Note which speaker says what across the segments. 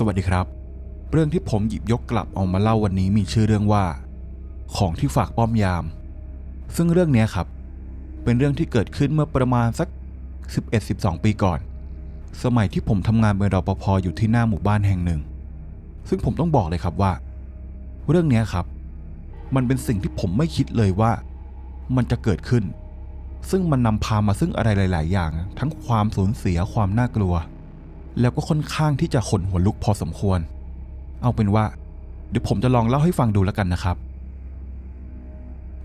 Speaker 1: สวัสดีครับ เรื่องที่ผมหยิบยกกลับเอามาเล่าวันนี้มีชื่อเรื่องว่า ของที่ฝากป้อมยาม ซึ่งเรื่องนี้ครับ เป็นเรื่องที่เกิดขึ้นเมื่อประมาณสัก 11-12 ปีก่อน สมัยที่ผมทำงานเป็นรปภอยู่ที่หน้าหมู่บ้านแห่งหนึ่ง ซึ่งผมต้องบอกเลยครับว่า เรื่องนี้ครับ มันเป็นสิ่งที่ผมไม่คิดเลยว่า มันจะเกิดขึ้น ซึ่งมันนำพามาซึ่งอะไรหลาย ๆ อย่าง ทั้งความสูญเสียความน่ากลัว แล้วก็ค่อนข้างที่จะขนหัวลุกพอสมควร เอาเป็นว่า เดี๋ยวผมจะลองเล่าให้ฟังดูแล้วกันนะครับ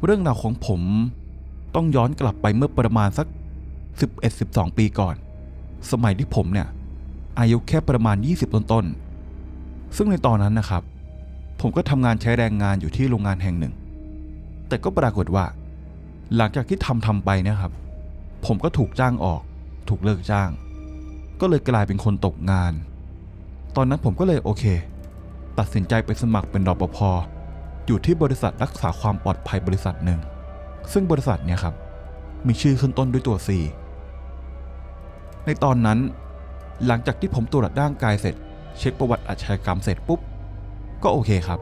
Speaker 1: เรื่องราวของผมต้องย้อนกลับไปเมื่อประมาณสัก 11-12 ปีก่อน สมัยที่ผมเนี่ย อายุแค่ประมาณ 20 ต้นๆ ซึ่งในตอนนั้นนะครับ ผมก็ทำงานใช้แรงงานอยู่ที่โรงงานแห่งหนึ่ง แต่ก็ปรากฏว่า หลังจากที่ทำทำไปนะครับ ผมก็ถูกจ้างออก ถูกเลิกจ้าง ก็เลยกลายเป็นคนตกงาน ตอนนั้นผมก็เลยโอเค ตัดสินใจไปสมัครเป็นรปภอยู่ที่บริษัทรักษาความปลอดภัยบริษัทหนึ่ง ซึ่งบริษัทเนี่ยครับ มีชื่อขึ้นต้นด้วยตัว C ในตอนนั้น หลังจากที่ผมตรวจร่างกายเสร็จ เช็คประวัติอาชญากรรมเสร็จปุ๊บ ก็โอเคครับ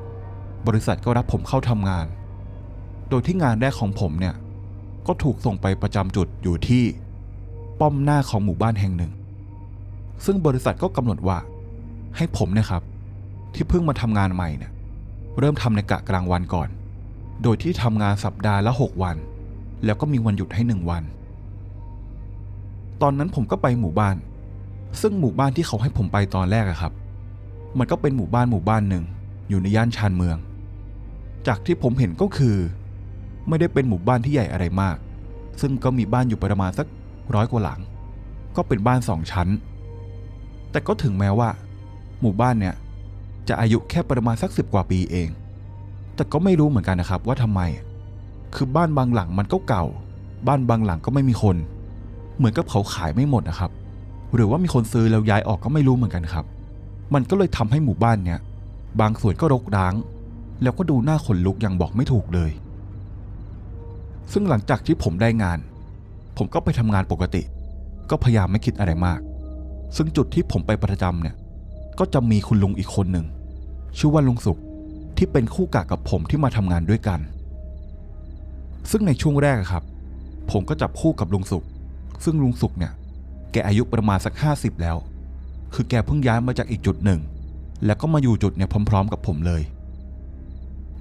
Speaker 1: บริษัทก็รับผมเข้าทำงาน โดยที่งานแรกของผมเนี่ย ก็ถูกส่งไปประจำจุดอยู่ที่ ป้อมหน้าของหมู่บ้านแห่งหนึ่ง ซึ่งบริษัทก็กำหนดว่า ให้ผมเนี่ยครับ ที่เพิ่งมาทำงานใหม่เนี่ยเริ่มทำในกะกลางวันก่อน โดยที่ทำงานสัปดาห์ละ 6 วัน แล้วก็มีวันหยุดให้หนึ่งวัน ตอนนั้นผมก็ไปหมู่บ้าน ซึ่งหมู่บ้านที่เขาให้ผมไปตอนแรกอะครับ มันก็เป็นหมู่บ้านหมู่บ้านหนึ่งอยู่ในย่านชานเมือง จากที่ผมเห็นก็คือ ไม่ได้เป็นหมู่บ้านที่ใหญ่อะไรมาก ซึ่งก็มีบ้านอยู่ประมาณสักร้อยกว่าหลัง ก็เป็นบ้านสองชั้น แต่ก็ถึงแม้ว่า หมู่บ้านเนี่ยจะอายุแค่ประมาณสักสิบกว่าปีเอง แต่ก็ไม่รู้เหมือนกันนะครับว่าทำไม คือบ้านบางหลังมันก็เก่า บ้านบางหลังก็ไม่มีคน เหมือนกับเขาขายไม่หมดนะครับ หรือว่ามีคนซื้อแล้วย้ายออกก็ไม่รู้เหมือนกันครับ มันก็เลยทำให้หมู่บ้านเนี่ย บางส่วนก็รกร้าง แล้วก็ดูหน้าขนลุกอย่างบอกไม่ถูกเลย ซึ่งหลังจากที่ผมได้งาน ผมก็ไปทำงานปกติ ก็พยายามไม่คิดอะไรมาก ซึ่งจุดที่ผมไปประจำเนี่ย ก็จะมีคุณลุงอีกคนหนึ่ง ชื่อว่าลุงสุขที่เป็นคู่กะกับผมที่มาทำงานด้วยกัน ซึ่งในช่วงแรกครับ ผมก็จับคู่กับลุงสุข ซึ่งลุงสุขเนี่ย แกอายุประมาณสักห้าสิบแล้ว คือแกเพิ่งย้ายมาจากอีกจุดหนึ่ง แล้วก็มาอยู่จุดเนี่ยพร้อม ๆ กับผมเลย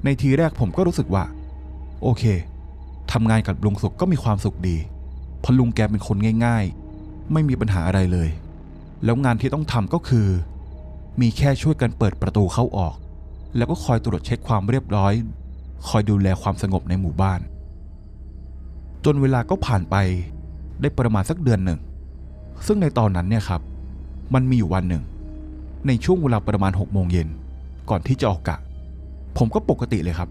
Speaker 1: ในทีแรกผมก็รู้สึกว่า โอเคทำงานกับลุงสุขก็มีความสุขดีเพราะลุงแกเป็นคนง่าย ๆ ไม่มีปัญหาอะไรเลย แล้วงานที่ต้องทำก็คือ มีแค่ช่วยกันเปิดประตูเข้าออก แล้วก็คอยตรวจเช็คความเรียบร้อย คอยดูแลความสงบในหมู่บ้าน จนเวลาก็ผ่านไปได้ประมาณสักเดือนหนึ่ง ซึ่งในตอนนั้นเนี่ยครับ มันมีอยู่วันหนึ่ง ในช่วงเวลาประมาณ6กโมงเย็นก่อนที่จะออกกะ ผมก็ปกติเลยครับ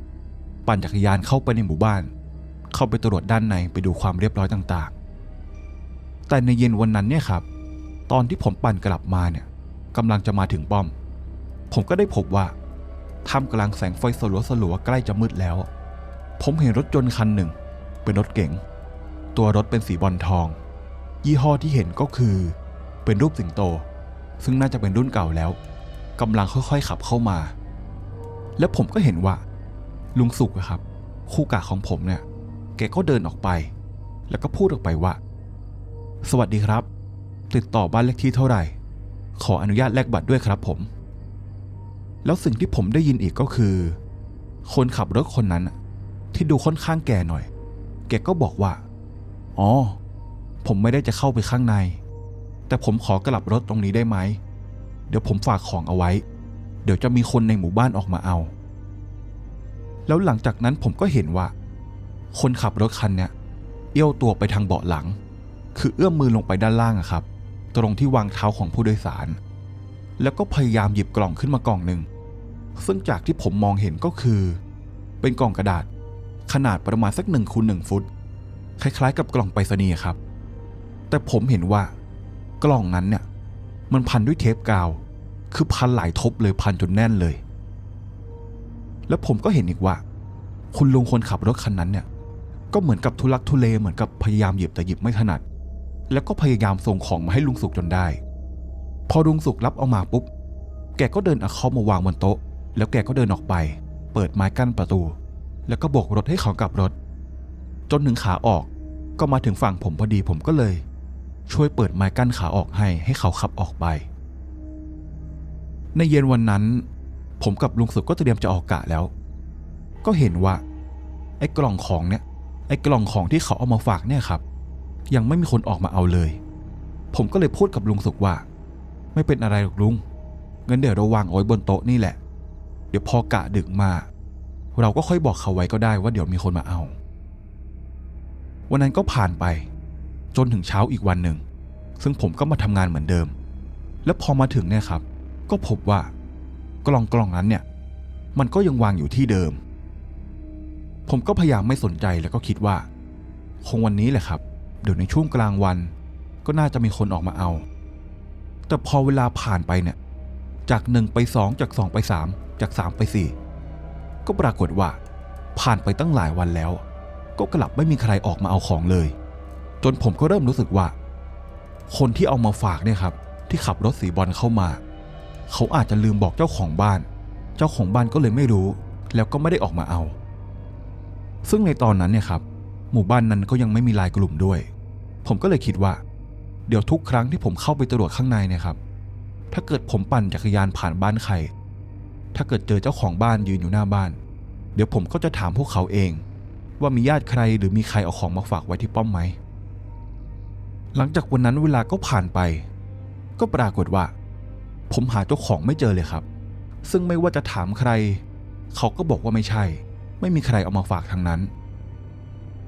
Speaker 1: ปั่นจักรยานเข้าไปในหมู่บ้าน เข้าไปตรวจด้านในไปดูความเรียบร้อยต่างๆ แต่ในเย็นวันนั้นเนี่ยครับ ตอนที่ผมปั่นกลับมาเนี่ยกำลังจะมาถึงป้อม ผมก็ได้พบว่าท่ามกลางแสงไฟสลัวสลัวๆใกล้จะมืดแล้ว ผมเห็นรถยนต์คันหนึ่ง เป็นรถเก๋ง ตัวรถเป็นสีบอลทอง ยี่ห้อที่เห็นก็คือ เป็นรูปสิงโต ซึ่งน่าจะเป็นรุ่นเก่าแล้วกำลังค่อยๆขับเข้ามา แล้วผมก็เห็นว่า ลุงสุกครับ คู่กะของผมเนี่ย แกก็เดินออกไป แล้วก็พูดออกไปว่า สวัสดีครับ ติดต่อบ้านเลขที่เท่าไหร่ ขออนุญาตแลกบัตรด้วยครับผม แล้วสิ่งที่ผมได้ยินอีกก็คือ คนขับรถคนนั้นที่ดูค่อนข้างแก่หน่อย แกก็บอกว่า อ๋อ ผมไม่ได้จะเข้าไปข้างใน แต่ผมขอกลับรถตรงนี้ได้ไหม เดี๋ยวผมฝากของเอาไว้ เดี๋ยวจะมีคนในหมู่บ้านออกมาเอา แล้วหลังจากนั้นผมก็เห็นว่า คนขับรถคันเนี้ยเอี้ยวตัวไปทางเบาะหลัง คือเอื้อมมือลงไปด้านล่างอะครับ ตรงที่วางเท้าของผู้โดยสาร แล้วก็พยายามหยิบกล่องขึ้นมากล่องหนึ่ง ซึ่งจากที่ผมมองเห็นก็คือ เป็นกล่องกระดาษ ขนาดประมาณสักหนึ่งคูณหนึ่งฟุต คล้ายๆ กับกล่องไปรษณีย์ครับ แต่ผมเห็นว่ากล่องนั้นเนี่ย มันพันด้วยเทปกาว คือพันหลายทบเลยพันจนแน่นเลย แล้วผมก็เห็นอีกว่า คุณลุงคนขับรถคันนั้นเนี่ย ก็เหมือนกับทุลักทุเลเหมือนกับพยายามหยิบแต่หยิบไม่ถนัด แล้วก็พยายามส่งของมาให้ลุงสุกจนได้ พอลุงสุกรับเอามาปุ๊บ แกก็เดินเอาเขามาวางบนโต๊ะ แล้วแกก็เดินออกไป เปิดไม้กั้นประตู แล้วก็โบกรถให้เขากลับรถ จนถึงขาออกก็มาถึงฝั่งผมพอดีผมก็เลย ช่วยเปิดไม้กั้นขาออกให้ให้เขาขับออกไป ในเย็นวันนั้น ผมกับลุงสุดก็เตรียมจะออกกะแล้ว ก็เห็นว่า ไอ้กล่องของเนี่ยไอ้กล่องของที่เขาเอามาฝากเนี่ยครับ ยังไม่มีคนออกมาเอาเลย ผมก็เลยพูดกับลุงสุกว่า ไม่เป็นอะไรหรอกลุงงั้นเดี๋ยวเราวางเอาไว้บนโต๊ะนี่แหละ เดี๋ยวพอกะดึกมา เราก็ค่อยบอกเขาไว้ก็ได้ว่าเดี๋ยวมีคนมาเอา วันนั้นก็ผ่านไป จนถึงเช้าอีกวันหนึ่ง ซึ่งผมก็มาทำงานเหมือนเดิม แล้วพอมาถึงเนี่ยครับ ก็พบว่ากล่องกล่องนั้นเนี่ย มันก็ยังวางอยู่ที่เดิม ผมก็พยายามไม่สนใจแล้วก็คิดว่า คงวันนี้แหละครับ เดี๋ยวในช่วงกลางวัน ก็น่าจะมีคนออกมาเอา แต่พอเวลาผ่านไปเนี่ยจากหนึ่งไปสองจากสองไปสามจากสามไปสี่ก็ปรากฏว่า ผ่านไปตั้งหลายวันแล้ว ก็กลับไม่มีใครออกมาเอาของเลย จนผมก็เริ่มรู้สึกว่า คนที่เอามาฝากเนี่ยครับ ที่ขับรถสีบอลเข้ามา เขาอาจจะลืมบอกเจ้าของบ้าน เจ้าของบ้านก็เลยไม่รู้ แล้วก็ไม่ได้ออกมาเอา ซึ่งในตอนนั้นเนี่ยครับ หมู่บ้านนั้นก็ยังไม่มีลายกลุ่มด้วย ผมก็เลยคิดว่า เดี๋ยวทุกครั้งที่ผมเข้าไปตรวจข้างในเนี่ยครับ ถ้าเกิดผมปั่นจักรยานผ่านบ้านใคร ถ้าเกิดเจอเจ้าของบ้านยืนอยู่หน้าบ้าน เดี๋ยวผมก็จะถามพวกเขาเอง ว่ามีญาติใครหรือมีใครเอาของมาฝากไว้ที่ป้อมไหม หลังจากวันนั้นเวลาก็ผ่านไป ก็ปรากฏว่า ผมหาเจ้าของไม่เจอเลยครับ ซึ่งไม่ว่าจะถามใคร เขาก็บอกว่าไม่ใช่ ไม่มีใครเอามาฝากทางนั้น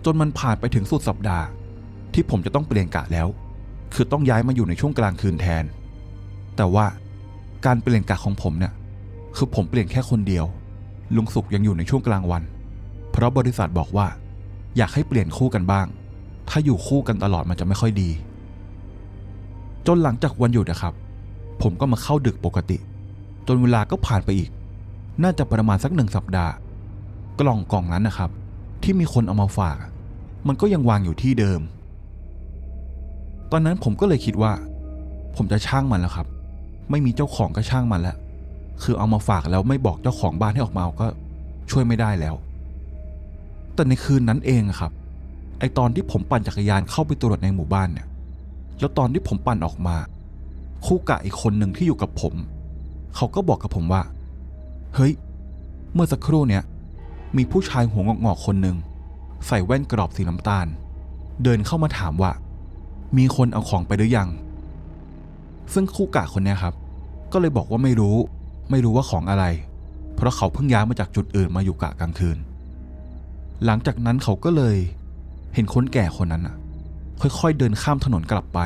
Speaker 1: จนมันผ่านไปถึงสุดสัปดาห์ ที่ผมจะต้องเปลี่ยนกะแล้ว คือต้องย้ายมาอยู่ในช่วงกลางคืนแทน แต่ว่าการเปลี่ยนกะของผมเนี่ยคือผมเปลี่ยนแค่คนเดียว ลุงสุกยังอยู่ในช่วงกลางวัน เพราะบริษัทบอกว่า อยากให้เปลี่ยนคู่กันบ้าง ถ้าอยู่คู่กันตลอดมันจะไม่ค่อยดี จนหลังจากวันหยุดนะครับ ผมก็มาเข้าดึกปกติ จนเวลาก็ผ่านไปอีก น่าจะประมาณสักหนึ่งสัปดาห์ กล่องกล่องนั้นนะครับ ที่มีคนเอามาฝาก มันก็ยังวางอยู่ที่เดิม ตอนนั้นผมก็เลยคิดว่า ผมจะช่างมันแล้วครับ ไม่มีเจ้าของก็ช่างมันแล้ว คือเอามาฝากแล้วไม่บอกเจ้าของบ้านให้ออกมาเอาก็ช่วยไม่ได้แล้ว แต่ในคืนนั้นเองครับ ไอตอนที่ผมปั่นจักรยานเข้าไปตรวจในหมู่บ้านเนี่ย แล้วตอนที่ผมปั่นออกมา คู่กะอีกคนหนึ่งที่อยู่กับผม เขาก็บอกกับผมว่า เฮ้ย เมื่อสักครู่เนี่ย มีผู้ชายหัวงอกๆคนหนึ่งใส่แว่นกรอบสีน้ำตาล เดินเข้ามาถามว่า มีคนเอาของไปหรือยัง ซึ่งคู่กะคนนี้ครับ ก็เลยบอกว่าไม่รู้ ไม่รู้ว่าของอะไร เพราะเขาเพิ่งย้ายมาจากจุดอื่นมาอยู่กะกลางคืน หลังจากนั้นเขาก็เลย เห็นคนแก่คนนั้นอะค่อยๆเดินข้ามถนนกลับไป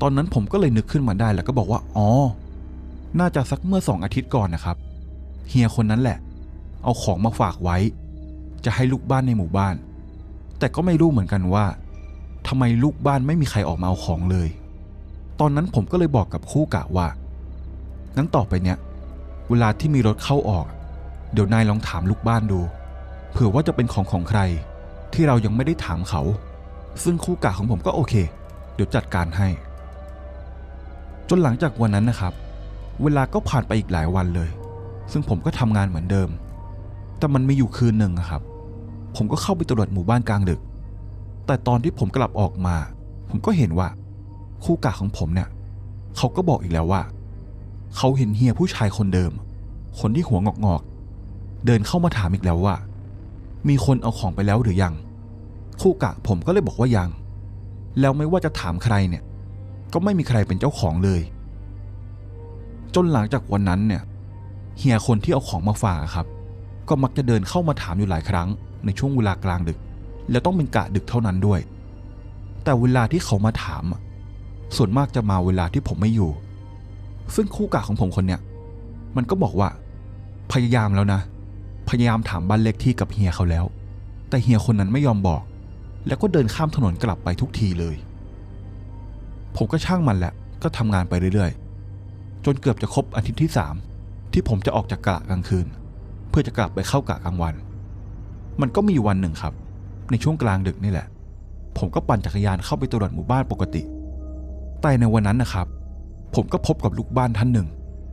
Speaker 1: ตอนนั้นผมก็เลยนึกขึ้นมาได้แล้วก็บอกว่า อ๋อ น่าจะสักเมื่อสองอาทิตย์ก่อนนะครับ เฮียคนนั้นแหละ เอาของมาฝากไว้ จะให้ลูกบ้านในหมู่บ้าน แต่ก็ไม่รู้เหมือนกันว่า ทำไมลูกบ้านไม่มีใครออกมาเอาของเลย ตอนนั้นผมก็เลยบอกกับคู่กะว่างั้นต่อไปเนี้ยเวลาที่มีรถเข้าออก เดี๋ยวนายลองถามลูกบ้านดู เผื่อว่าจะเป็นของของใคร ที่เรายังไม่ได้ถามเขา ซึ่งคู่กะของผมก็โอเค เดี๋ยวจัดการให้ จนหลังจากวันนั้นนะครับ เวลาก็ผ่านไปอีกหลายวันเลย ซึ่งผมก็ทำงานเหมือนเดิม แต่มันมีอยู่คืนหนึ่งอะครับ ผมก็เข้าไปตรวจหมู่บ้านกลางดึก แต่ตอนที่ผมกลับออกมา ผมก็เห็นว่า คู่กะของผมเนี่ยเขาก็บอกอีกแล้วว่า เขาเห็นเฮียผู้ชายคนเดิม คนที่หัวงอกๆ เดินเข้ามาถามอีกแล้วว่า มีคนเอาของไปแล้วหรือยัง คู่กะผมก็เลยบอกว่ายัง แล้วไม่ว่าจะถามใครเนี่ย ก็ไม่มีใครเป็นเจ้าของเลย จนหลังจากวันนั้นเนี่ยเฮียคนที่เอาของมาฝากครับ ก็มักจะเดินเข้ามาถามอยู่หลายครั้งในช่วงเวลากลางดึก แล้วต้องเป็นกะดึกเท่านั้นด้วย แต่เวลาที่เขามาถาม ส่วนมากจะมาเวลาที่ผมไม่อยู่ ซึ่งคู่กะของผมคนเนี้ยมันก็บอกว่า พยายามแล้วนะ พยายามถามบ้านเลขที่กับเฮียเขาแล้ว แต่เฮียคนนั้นไม่ยอมบอก แล้วก็เดินข้ามถนนกลับไปทุกทีเลย ผมก็ช่างมันแหละ ก็ทำงานไปเรื่อยๆ จนเกือบจะครบอาทิตย์ที่สามที่ผมจะออกจากกะกลางคืน เพื่อจะกลับไปเข้ากะกลางวัน มันก็มีวันหนึ่งครับ ในช่วงกลางดึกนี่แหละ ผมก็ปั่นจักรยานเข้าไปตรวจหมู่บ้านปกติ แต่ในวันนั้นนะครับ ผมก็พบกับลูกบ้านท่านหนึ่ง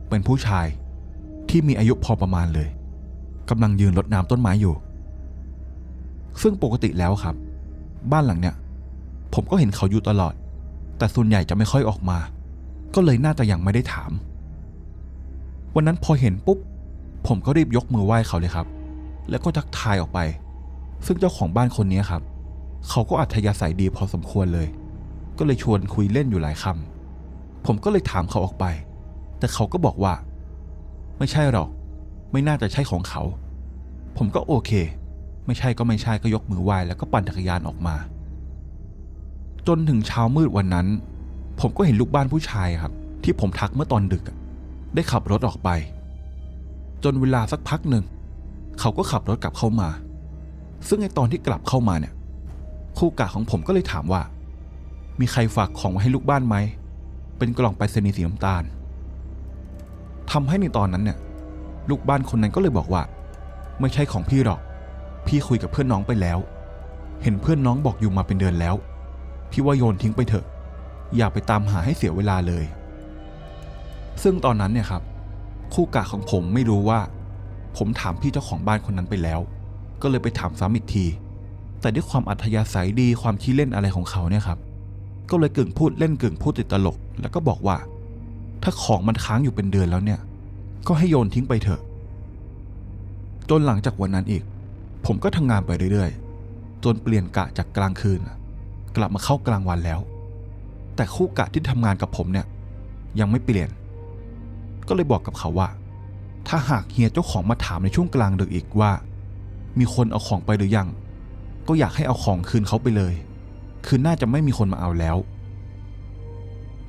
Speaker 1: เป็นผู้ชายที่มีอายุพอประมาณเลยกำลังยืนรดน้ำต้นไม้อยู่ ซึ่งปกติแล้วครับ บ้านหลังเนี้ยผมก็เห็นเขาอยู่ตลอด แต่ส่วนใหญ่จะไม่ค่อยออกมา ก็เลยน่าจะยังไม่ได้ถาม วันนั้นพอเห็นปุ๊บ ผมก็รีบยกมือไหว้เขาเลยครับ แล้วก็ทักทายออกไป ซึ่งเจ้าของบ้านคนนี้ครับ เขาก็อัธยาศัยดีพอสมควรเลย ก็เลยชวนคุยเล่นอยู่หลายคำผมก็เลยถามเขาออกไป แต่เขาก็บอกว่า ไม่ใช่หรอก ไม่น่าจะใช่ของเขา ผมก็โอเค ไม่ใช่ก็ไม่ใช่ก็ยกมือไหว้แล้วก็ปั่นจักรยานออกมา จนถึงเช้ามืดวันนั้น ผมก็เห็นลูกบ้านผู้ชายครับ ที่ผมทักเมื่อตอนดึก ได้ขับรถออกไป จนเวลาสักพักหนึ่งเขาก็ขับรถกลับเข้ามา ซึ่งในตอนที่กลับเข้ามาเนี่ย คู่กะของผมก็เลยถามว่า มีใครฝากของไว้ให้ลูกบ้านไหม เป็นกล่องไปรษณีย์สีน้ำตาลทำให้ในตอนนั้นเนี่ย ลูกบ้านคนนั้นก็เลยบอกว่า ไม่ใช่ของพี่หรอก พี่คุยกับเพื่อนน้องไปแล้ว เห็นเพื่อนน้องบอกอยู่มาเป็นเดือนแล้ว พี่ว่าโยนทิ้งไปเถอะ อย่าไปตามหาให้เสียเวลาเลย ซึ่งตอนนั้นเนี่ยครับ คู่กะของผมไม่รู้ว่า ผมถามพี่เจ้าของบ้านคนนั้นไปแล้ว ก็เลยไปถามซ้ำอีกที แต่ด้วยความอัธยาศัยดีความขี้เล่นอะไรของเขาเนี่ยครับ ก็เลยกึ่งพูดเล่นกึ่งพูดติดตลก แล้วก็บอกว่า ถ้าของมันค้างอยู่เป็นเดือนแล้วเนี่ย ก็ให้โยนทิ้งไปเถอะ จนหลังจากวันนั้นอีก ผมก็ทำงานไปเรื่อยๆ จนเปลี่ยนกะจากกลางคืน กลับมาเข้ากลางวันแล้ว แต่คู่กะที่ทำงานกับผมเนี่ย ยังไม่เปลี่ยน ก็เลยบอกกับเขาว่า ถ้าหากเฮียเจ้าของมาถามในช่วงกลางดึกอีกว่า มีคนเอาของไปหรือยัง ก็อยากให้เอาของคืนเขาไปเลย คือน่าจะไม่มีคนมาเอาแล้ว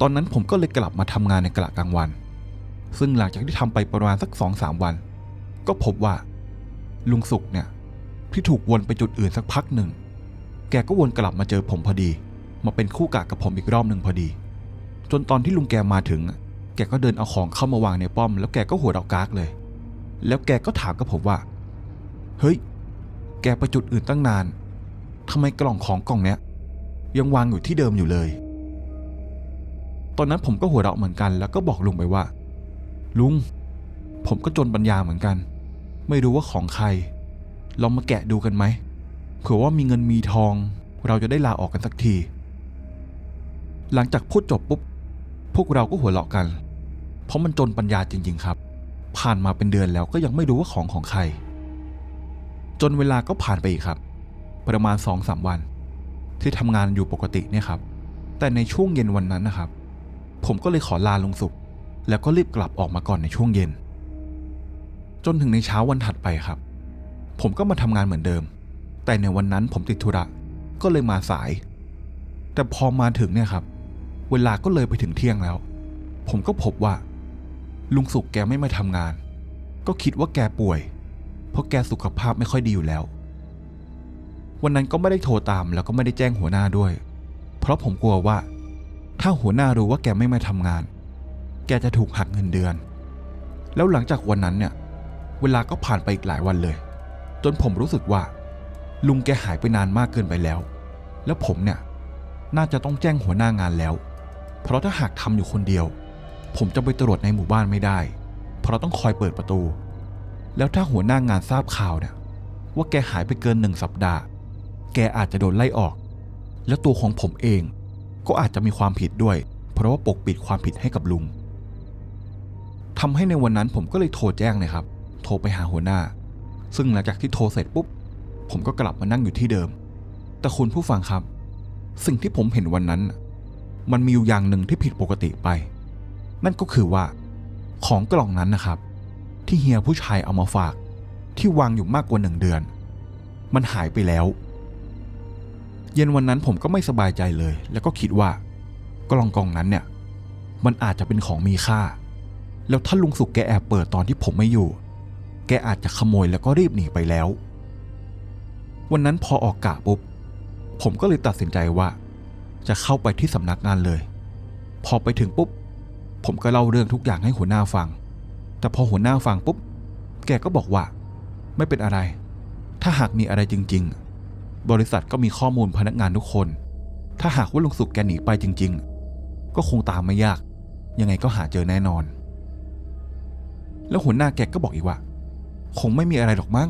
Speaker 1: ตอนนั้นผมก็เลยกลับมาทำงานในกะกลางวัน ซึ่งหลังจากที่ทำไปประมาณสักสองสามวัน ก็พบว่า ลุงสุกเนี่ยที่ถูกวนไปจุดอื่นสักพักหนึ่ง แกก็วนกลับมาเจอผมพอดี มาเป็นคู่กะกับผมอีกรอบหนึ่งพอดี จนตอนที่ลุงแกมาถึง แกก็เดินเอาของเข้ามาวางในป้อม แล้วแกก็หัวเราะกากเลย แล้วแกก็ถามกับผมว่า เฮ้ย แกไปจุดอื่นตั้งนานทำไมกล่องของกล่องเนี้ยยังวางอยู่ที่เดิมอยู่เลย ตอนนั้นผมก็หัวเราะเหมือนกัน แล้วก็บอกลุงไปว่า ลุง ผมก็จนปัญญาเหมือนกัน ไม่รู้ว่าของใคร ลองมาแกะดูกันไหมเผื่อว่ามีเงินมีทอง เราจะได้ลาออกกันสักที หลังจากพูดจบปุ๊บ พวกเราก็หัวเราะกัน เพราะมันจนปัญญาจริง ๆ ครับ ผ่านมาเป็นเดือนแล้วก็ยังไม่รู้ว่าของของใคร จนเวลาก็ผ่านไปอีกครับ ประมาณสองสามวัน ที่ทำงานอยู่ปกติเนี่ยครับ แต่ในช่วงเย็นวันนั้นนะครับ ผมก็เลยขอลาลงสุกแล้วก็รีบกลับออกมาก่อนในช่วงเย็น จนถึงในเช้าวันถัดไปครับ ผมก็มาทำงานเหมือนเดิม แต่ในวันนั้นผมติดธุระก็เลยมาสาย แต่พอมาถึงเนี่ยครับ เวลาก็เลยไปถึงเที่ยงแล้ว ผมก็พบว่า ลุงสุกแกไม่มาทำงาน ก็คิดว่าแกป่วย เพราะแกสุขภาพไม่ค่อยดีอยู่แล้ว วันนั้นก็ไม่ได้โทรตามแล้วก็ไม่ได้แจ้งหัวหน้าด้วย เพราะผมกลัวว่า ถ้าหัวหน้ารู้ว่าแกไม่มาทำงาน แกจะถูกหักเงินเดือน แล้วหลังจากวันนั้นเนี่ย เวลาก็ผ่านไปอีกหลายวันเลย จนผมรู้สึกว่า ลุงแกหายไปนานมากเกินไปแล้ว แล้วผมเนี่ย น่าจะต้องแจ้งหัวหน้างานแล้ว เพราะถ้าหากทำอยู่คนเดียว ผมจะไปตรวจในหมู่บ้านไม่ได้ เพราะต้องคอยเปิดประตู แล้วถ้าหัวหน้างานทราบข่าวเนี่ยว่าแกหายไปเกินหนึ่งสัปดาห์ แกอาจจะโดนไล่ออก แล้วตัวของผมเอง ก็อาจจะมีความผิดด้วย เพราะว่าปกปิดความผิดให้กับลุงทำให้ในวันนั้นผมก็เลยโทรแจ้งเลยครับ โทรไปหาหัวหน้า ซึ่งหลังจากที่โทรเสร็จปุ๊บ ผมก็กลับมานั่งอยู่ที่เดิม แต่คุณผู้ฟังครับ สิ่งที่ผมเห็นวันนั้น มันมีอยู่อย่างหนึ่งที่ผิดปกติไป นั่นก็คือว่า ของกล่องนั้นนะครับ ที่เฮียผู้ชายเอามาฝาก ที่วางอยู่มากกว่าหนึ่งเดือน มันหายไปแล้ว เย็นวันนั้นผมก็ไม่สบายใจเลย แล้วก็คิดว่ากล่องกล่องนั้นเนี่ย มันอาจจะเป็นของมีค่า แล้วถ้าลุงสุกแกแอบเปิดตอนที่ผมไม่อยู่ แกอาจจะขโมยแล้วก็รีบหนีไปแล้ว วันนั้นพอออกกะปุ๊บ ผมก็เลยตัดสินใจว่า จะเข้าไปที่สำนักงานเลย พอไปถึงปุ๊บ ผมก็เล่าเรื่องทุกอย่างให้หัวหน้าฟัง แต่พอหัวหน้าฟังปุ๊บ แกก็บอกว่า ไม่เป็นอะไร ถ้าหากมีอะไรจริง ๆ บริษัทก็มีข้อมูลพนักงานทุกคน ถ้าหากว่าลุงสุกแกหนีไปจริง ๆ ก็คงตามไม่ยาก ยังไงก็หาเจอแน่นอน แล้วหัวหน้าแกก็บอกอีกว่า คงไม่มีอะไรหรอกมั้ง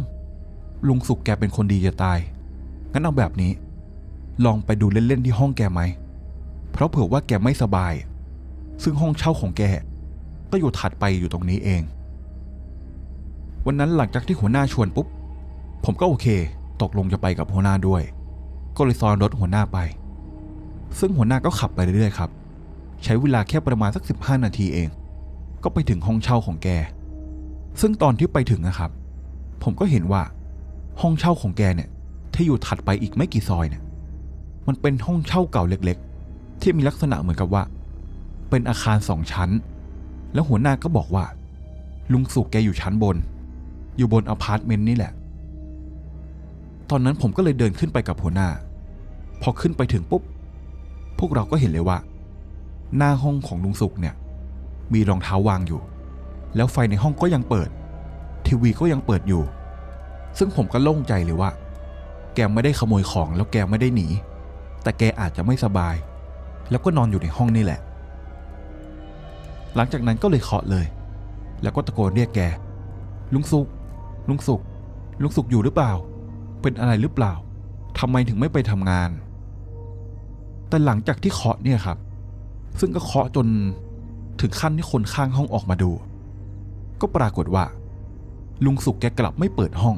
Speaker 1: ลุงสุกแกเป็นคนดีจะตาย งั้นเอาแบบนี้ ลองไปดูเล่นๆที่ห้องแกไหม เพราะเผื่อว่าแกไม่สบาย ซึ่งห้องเช่าของแก ก็อยู่ถัดไปอยู่ตรงนี้เอง วันนั้นหลังจากที่หัวหน้าชวนปุ๊บ ผมก็โอเค ตกลงจะไปกับหัวหน้าด้วย ก็เลยซ้อนรถหัวหน้าไป ซึ่งหัวหน้าก็ขับไปเรื่อยๆครับ ใช้เวลาแค่ประมาณสัก 15 นาทีเอง ก็ไปถึงห้องเช่าของแก ซึ่งตอนที่ไปถึงนะครับ ผมก็เห็นว่า ห้องเช่าของแกเนี่ย ที่อยู่ถัดไปอีกไม่กี่ซอยเนี่ย มันเป็นห้องเช่าเก่าเล็ก ๆ ที่มีลักษณะเหมือนกับว่า เป็นอาคารสองชั้น แล้วหัวหน้าก็บอกว่า ลุงสุกแกอยู่ชั้นบน อยู่บนอพาร์ตเมนต์นี่แหละ ตอนนั้นผมก็เลยเดินขึ้นไปกับหัวหน้า พอขึ้นไปถึงปุ๊บ พวกเราก็เห็นเลยว่า หน้าห้องของลุงสุกเนี่ย มีรองเท้าวางอยู่ แล้วไฟในห้องก็ยังเปิด ทีวีก็ยังเปิดอยู่ ซึ่งผมก็โล่งใจเลยว่า แกไม่ได้ขโมยของแล้วแกไม่ได้หนี แต่แกอาจจะไม่สบาย แล้วก็นอนอยู่ในห้องนี่แหละ หลังจากนั้นก็เลยเคาะเลย แล้วก็ตะโกนเรียกแก ลุงสุก ลุงสุก ลุงสุกอยู่หรือเปล่า เป็นอะไรหรือเปล่าทำไมถึงไม่ไปทำงาน แต่หลังจากที่เคาะเนี่ยครับ ซึ่งก็เคาะจนถึงขั้นที่คนข้างห้องออกมาดู ก็ปรากฏว่า ลุงสุกแกกลับไม่เปิดห้อง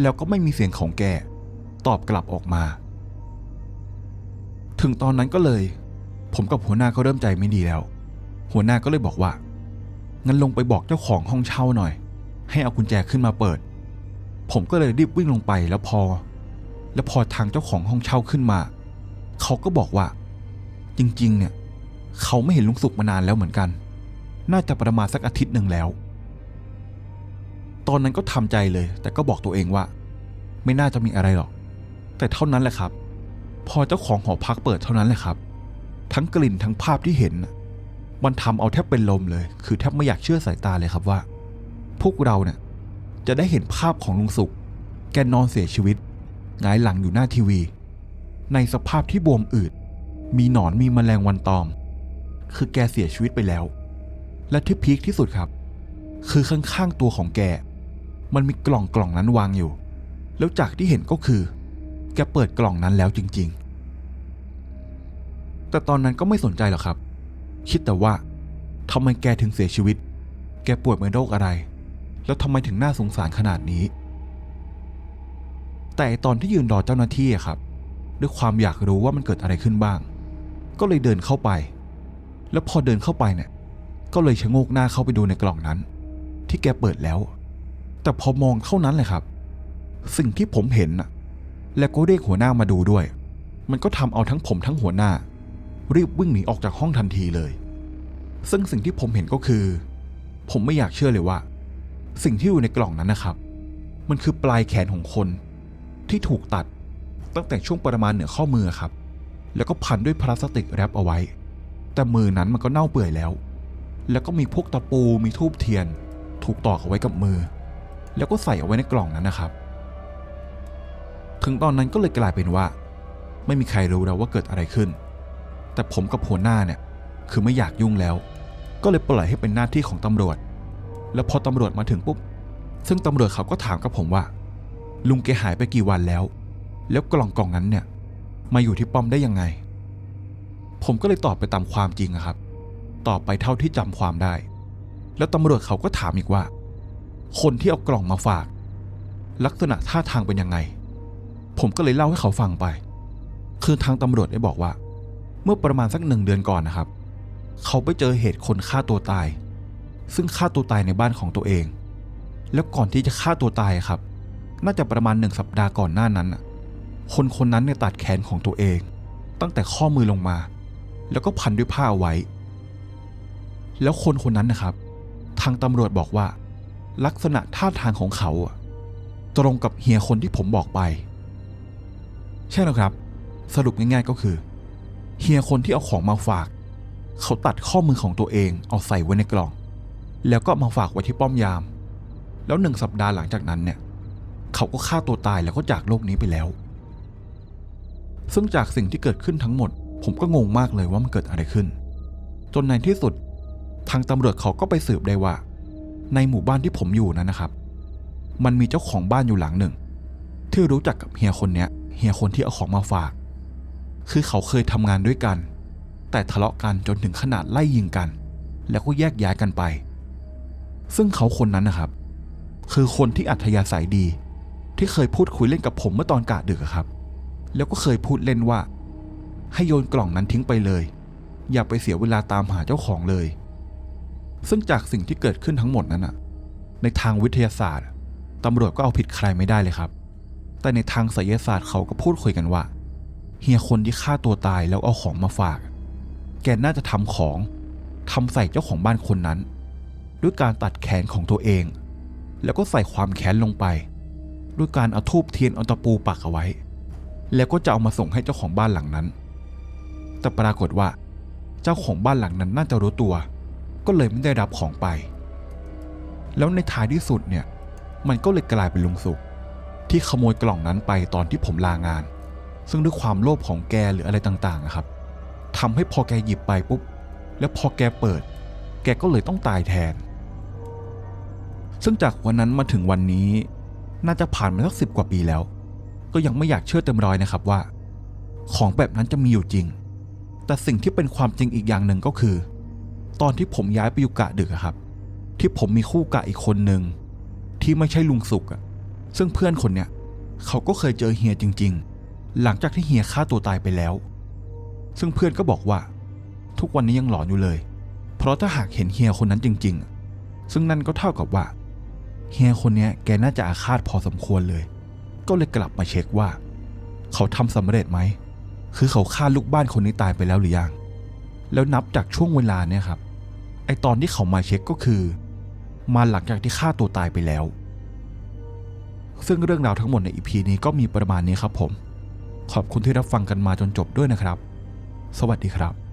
Speaker 1: แล้วก็ไม่มีเสียงของแก ตอบกลับออกมา ถึงตอนนั้นก็เลย ผมกับหัวหน้าก็เริ่มใจไม่ดีแล้ว หัวหน้าก็เลยบอกว่า งั้นลงไปบอกเจ้าของห้องเช่าหน่อย ให้เอากุญแจขึ้นมาเปิด ผมก็เลยรีบวิ่งลงไปแล้วพอ แล้วพอทางเจ้าของห้องเช่าขึ้นมา เขาก็บอกว่า จริงๆ เนี่ย เขาไม่เห็นลุงสุกมานานแล้วเหมือนกัน น่าจะประมาณสักอาทิตย์หนึ่งแล้ว ตอนนั้นก็ทำใจเลย แต่ก็บอกตัวเองว่า ไม่น่าจะมีอะไรหรอก แต่เท่านั้นแหละครับ พอเจ้าของหอพักเปิดเท่านั้นแหละครับ ทั้งกลิ่นทั้งภาพที่เห็น มันทำเอาแทบเป็นลมเลย คือแทบไม่อยากเชื่อสายตาเลยครับว่า พวกเราเนี่ยจะได้เห็นภาพของลุงสุกแกนอนเสียชีวิตหงายหลังอยู่หน้าทีวี ในสภาพที่บวมอืด มีหนอนมีแมลงวันตอม คือแกเสียชีวิตไปแล้ว และที่พีคที่สุดครับ คือข้างๆตัวของแก มันมีกล่องกล่องนั้นวางอยู่ แล้วจากที่เห็นก็คือ แกเปิดกล่องนั้นแล้วจริง ๆ แต่ตอนนั้นก็ไม่สนใจหรอกครับ คิดแต่ว่าทำไมแกถึงเสียชีวิต แกป่วยเป็นโรคอะไร แล้วทำไมถึงน่าสงสารขนาดนี้ แต่ตอนที่ยืนรอเจ้าหน้าที่อะครับ ด้วยความอยากรู้ว่ามันเกิดอะไรขึ้นบ้าง ก็เลยเดินเข้าไป แล้วพอเดินเข้าไปเนี่ย ก็เลยชะโงกหน้าเข้าไปดูในกล่องนั้น ที่แกเปิดแล้ว แต่พอมองเท่านั้นเลยครับ สิ่งที่ผมเห็นน่ะแล้วก็เรียกหัวหน้ามาดูด้วย มันก็ทำเอาทั้งผมทั้งหัวหน้า รีบวิ่งหนีออกจากห้องทันทีเลย ซึ่งสิ่งที่ผมเห็นก็คือ ผมไม่อยากเชื่อเลยว่า สิ่งที่อยู่ในกล่องนั้นนะครับ มันคือปลายแขนของคนที่ถูกตัดตั้งแต่ช่วงประมาณเหนือข้อมือครับ แล้วก็พันด้วยพลาสติกแรปเอาไว้ แต่มือนั้นมันก็เน่าเปื่อยแล้ว แล้วก็มีพวกตะปูมีทูบเทียน ถูกตอกเอาไว้กับมือ แล้วก็ใส่เอาไว้ในกล่องนั้นนะครับ ถึงตอนนั้นก็เลยกลายเป็นว่า ไม่มีใครรู้แล้วว่าเกิดอะไรขึ้น แต่ผมกับหัวหน้าเนี่ยคือไม่อยากยุ่งแล้ว ก็เลยปล่อยให้เป็นหน้าที่ของตำรวจ แล้วพอตำรวจมาถึงปุ๊บ ซึ่งตำรวจเขาก็ถามกับผมว่า ลุงแกหายไปกี่วันแล้ว แล้วกล่องกล่องนั้นเนี่ย มาอยู่ที่ป้อมได้ยังไง ผมก็เลยตอบไปตามความจริงครับ ตอบไปเท่าที่จำความได้ แล้วตำรวจเขาก็ถามอีกว่า คนที่เอากล่องมาฝาก ลักษณะท่าทางเป็นยังไง ผมก็เลยเล่าให้เขาฟังไป คือทางตำรวจได้บอกว่า เมื่อประมาณสักหนึ่งเดือนก่อนนะครับ เขาไปเจอเหตุคนฆ่าตัวตาย ซึ่งฆ่าตัวตายในบ้านของตัวเอง แล้วก่อนที่จะฆ่าตัวตายครับ น่าจะประมาณหนึ่งสัปดาห์ก่อนหน้านั้นคนคนนั้นเนี่ยตัดแขนของตัวเอง ตั้งแต่ข้อมือลงมา แล้วก็พันด้วยผ้าไว้ แล้วคนคนนั้นนะครับ ทางตำรวจบอกว่า ลักษณะท่าทางของเขาตรงกับเฮียคนที่ผมบอกไป ใช่แล้วครับ สรุปง่ายๆก็คือ เฮียคนที่เอาของมาฝาก เขาตัดข้อมือของตัวเองเอาใส่ไว้ในกล่อง แล้วก็มาฝากไว้ที่ป้อมยาม แล้วหนึ่งสัปดาห์หลังจากนั้นเนี่ย เขาก็ฆ่าตัวตายแล้วก็จากโลกนี้ไปแล้ว ซึ่งจากสิ่งที่เกิดขึ้นทั้งหมด ผมก็งงมากเลยว่ามันเกิดอะไรขึ้น จนในที่สุด ทางตำรวจเขาก็ไปสืบได้ว่า ในหมู่บ้านที่ผมอยู่นั้นนะครับ มันมีเจ้าของบ้านอยู่หลังหนึ่ง ที่รู้จักกับเฮียคนเนี้ยเฮียคนที่เอาของมาฝาก คือเขาเคยทำงานด้วยกัน แต่ทะเลาะกันจนถึงขนาดไล่ยิงกัน แล้วก็แยกย้ายกันไป ซึ่งเขาคนนั้นนะครับ คือคนที่อัธยาศัยดี ที่เคยพูดคุยเล่นกับผมเมื่อตอนกะดึกอะครับ แล้วก็เคยพูดเล่นว่า ให้โยนกล่องนั้นทิ้งไปเลย อย่าไปเสียเวลาตามหาเจ้าของเลย ซึ่งจากสิ่งที่เกิดขึ้นทั้งหมดนั้นอะในทางวิทยาศาสตร์ตำรวจก็เอาผิดใครไม่ได้เลยครับ แต่ในทางไสยศาสตร์เขาก็พูดคุยกันว่า เฮียคนที่ฆ่าตัวตายแล้วเอาของมาฝาก แกน่าจะทำของทำใส่เจ้าของบ้านคนนั้น ด้วยการตัดแขนของตัวเอง แล้วก็ใส่ความแค้นลงไป ด้วยการเอาทูบเทียนเอาตะปูปักเอาไว้ แล้วก็จะเอามาส่งให้เจ้าของบ้านหลังนั้น แต่ปรากฏว่า เจ้าของบ้านหลังนั้นน่าจะรู้ตัว ก็เลยไม่ได้รับของไป แล้วในท้ายที่สุดเนี่ย มันก็เลยกลายเป็นลุงสุขที่ขโมยกล่องนั้นไปตอนที่ผมลางาน ซึ่งด้วยความโลภของแกหรืออะไรต่างๆนะครับทำให้พอแกหยิบไปปุ๊บ แล้วพอแกเปิด แกก็เลยต้องตายแทน ซึ่งจากวันนั้นมาถึงวันนี้ น่าจะผ่านมาสักสิบกว่าปีแล้ว ก็ยังไม่อยากเชื่อเต็มร้อยนะครับว่า ของแบบนั้นจะมีอยู่จริง แต่สิ่งที่เป็นความจริงอีกอย่างหนึ่งก็คือ ตอนที่ผมย้ายไปอยู่กะดึกอะครับ ที่ผมมีคู่กะอีกคนหนึ่งที่ไม่ใช่ลุงสุกอะซึ่งเพื่อนคนเนี้ยเขาก็เคยเจอเฮียจริง ๆ หลังจากที่เฮียฆ่าตัวตายไปแล้ว ซึ่งเพื่อนก็บอกว่า ทุกวันนี้ยังหลอนอยู่เลย เพราะถ้าหากเห็นเฮียคนนั้นจริง ๆ ซึ่งนั่นก็เท่ากับว่าเฮียคนนี้แกน่าจะอาฆาตพอสมควรเลย ก็เลยกลับมาเช็คว่า เขาทำสำเร็จไหม คือเขาฆ่าลูกบ้านคนนี้ตายไปแล้วหรือยัง แล้วนับจากช่วงเวลาเนี่ยครับ ไอตอนที่เขามาเช็คก็คือ มาหลังจากที่ฆ่าตัวตายไปแล้ว ซึ่งเรื่องราวทั้งหมดในอีพีนี้ก็มีประมาณนี้ครับผม ขอบคุณที่รับฟังกันมาจนจบด้วยนะครับ สวัสดีครับ